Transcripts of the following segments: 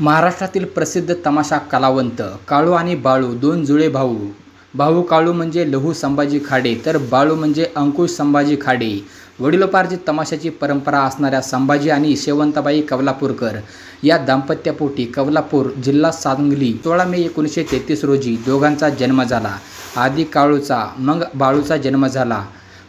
महाराष्ट्रातील प्रसिद्ध तमाशा कलावंत काळू आणि बाळू दोन जुळे भाऊ. भाऊ काळू म्हणजे लहू संभाजी खाडे तर बाळू म्हणजे अंकुश संभाजी खाडे. वडिलोपार्जित तमाशाची परंपरा असणाऱ्या संभाजी आणि शेवंताबाई कवलापूरकर या दाम्पत्यापोटी कवलापूर जिल्हा सांगली सोळा मे एकोणीसशे तेहतीस रोजी दोघांचा जन्म झाला. आधी काळूचा मग बाळूचा जन्म झाला.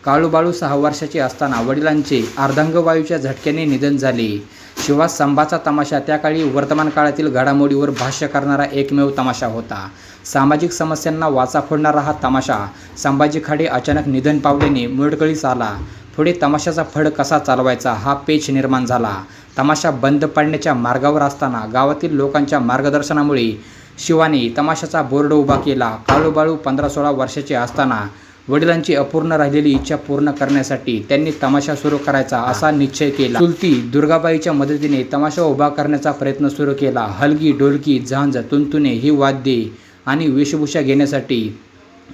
काळू बाळू सहा वर्षाचे असताना वडिलांचे अर्धांगवायूच्या झटक्याने निधन झाले. शिवा संभाचा तमाशा त्या काळी वर्तमान काळातील घडामोडीवर भाष्य करणारा एकमेव तमाशा होता. सामाजिक समस्यांना वाचा फोडणारा हा तमाशा संभाजी खाडे अचानक निधन पावल्याने मुरडकळीस आला. पुढे तमाशाचा फड कसा चालवायचा हा पेच निर्माण झाला. तमाशा बंद पाडण्याच्या मार्गावर असताना गावातील लोकांच्या मार्गदर्शनामुळे शिवाने तमाशाचा बोर्ड उभा केला. काळूबाळू पंधरा सोळा वर्षाचे असताना वडिलांची अपूर्ण राहिलेली इच्छा पूर्ण करण्यासाठी त्यांनी तमाशा सुरू करायचा असा निश्चय केला. चुलती दुर्गाबाईच्या मदतीने तमाशा उभा करण्याचा प्रयत्न सुरू केला. हलगी डोलकी झांज तुंतुने ही वाद्ये आणि वेशभूषा घेण्यासाठी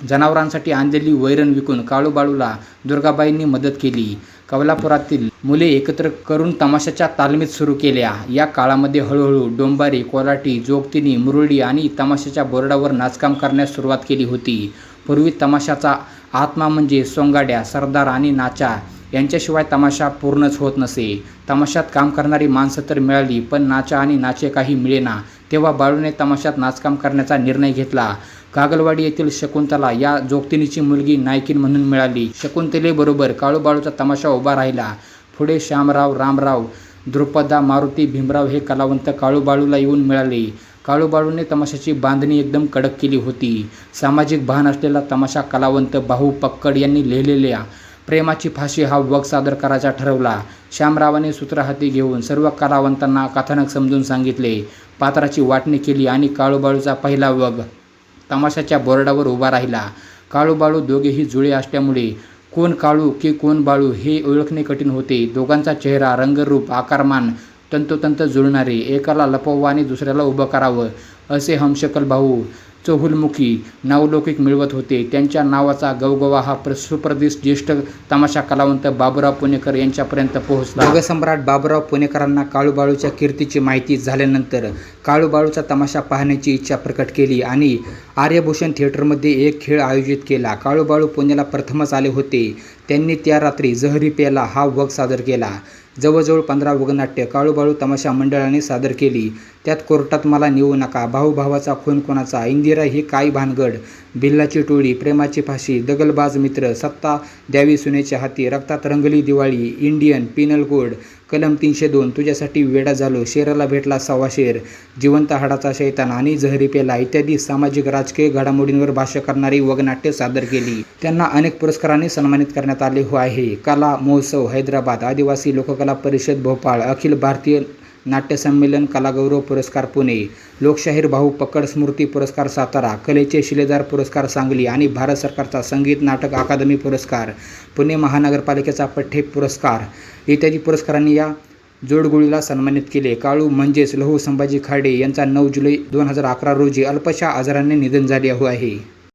जनावरांसाठी आणलेली वैरण विकून काळूबाळूला दुर्गाबाईंनी मदत केली. कवलापुरातील मुले एकत्र करून तमाशाच्या तालमीत सुरू केल्या. या काळामध्ये हळूहळू डोंबारी कोलाटी जोगतिनी मुरळी आणि तमाशाच्या बोर्डावर नाचकाम करण्यास सुरुवात केली होती. पूर्वी तमाशाचा आत्मा म्हणजे सोंगाड्या सरदार आणि नाचा. यांच्याशिवाय तमाशा पूर्णच होत नसे. तमाशात काम करणारी माणसं तर मिळाली पण नाचा आणि नाचे काही मिळेना. तेव्हा बाळूने तमाशात नाचकाम करण्याचा निर्णय घेतला. कागलवाडी येथील शकुंतला या जोगतिनीची मुलगी नायकीन म्हणून मिळाली. शकुंतलेबरोबर काळूबाळूचा तमाशा उभा राहिला. पुढे श्यामराव रामराव द्रुपदा मारुती भीमराव हे कलावंत काळूबाळूला येऊन मिळाले. काळूबाळूने तमाशाची बांधणी एकदम कडक केली होती. सामाजिक भान असलेला तमाशा कलावंत भाऊ पक्कड यांनी लिहिलेल्या प्रेमाची फाशी हा वग सादर करायचा ठरवला. श्यामरावाने सूत्र हाती घेऊन सर्व कलावंतांना कथानक समजून सांगितले. पात्राची वाटणी केली आणि काळूबाळूचा पहिला वग तमाशाच्या बोर्डावर उभा राहिला. काळूबाळू दोघेही जुळे असल्यामुळे कोण काळू की कोण बाळू हे ओळखणे कठीण होते. दोघांचा चेहरा रंगरूप आकारमान तंतोतंत जुळणारे एकाला लपवावं आणि दुसऱ्याला उभं करावं असे हमशकल भाऊ चहुलमुखी नावलौकिक मिळवत होते. त्यांच्या नावाचा गवगवा हा प्र सुप्रदिश ज्येष्ठ तमाशा कलावंत बाबुराव पुणेकर यांच्यापर्यंत पोहोचला. जगसम्राट बाबुराव पुणेकरांना काळूबाळूच्या कीर्तीची माहिती झाल्यानंतर काळूबाळूचा तमाशा पाहण्याची इच्छा प्रकट केली आणि आर्यभूषण थिएटरमध्ये एक खेळ आयोजित केला. काळूबाळू पुण्याला प्रथमच आले होते. त्यांनी त्या रात्री जहरी प्याला हा वग सादर केला. जवळजवळ पंधरा वगनाट्य काळूबाळू तमाशा मंडळाने सादर केली. त्यात कोर्टात मला नेऊ नका भाऊ भावाचा खून कोणाचा? इंदिरा ही काय भानगड? बिल्लाची टोळी प्रेमाची फाशी दगलबाज मित्र सत्ता द्यावी सुनेच्या हाती रक्तात रंगली दिवाळी इंडियन पिनल कोड कलम तीनशे दोन. तुझ्यासाठी वेडा झालो. शेराला भेटला सव्वा शेर. जिवंत हाडाचा शैतान आणि जहरी पेला इत्यादी सामाजिक राजकीय घडामोडींवर भाष्य करणारी वगनाट्य सादर केली. त्यांना अनेक पुरस्कारांनी सन्मानित करण्यात आले हो आहे. कला महोत्सव हैदराबाद आदिवासी लोककला परिषद भोपाळ अखिल भारतीय नाट्यसंमेलन कलागौरव पुरस्कार पुणे. लोकशाहीर भाऊ पकड स्मृती पुरस्कार सातारा कलेचे शिलेदार पुरस्कार सांगली आणि भारत सरकारचा संगीत नाटक अकादमी पुरस्कार पुणे महानगरपालिकेचा पठ्ठे पुरस्कार. इत्यादी पुरस्कारांनी या जोडगोळीला सन्मानित केले. काळू म्हणजेच लहू संभाजी खाडे यांचा नऊ जुलै दोन हजार अकरा रोजी अल्पशा आजाराने निधन झाले आहे.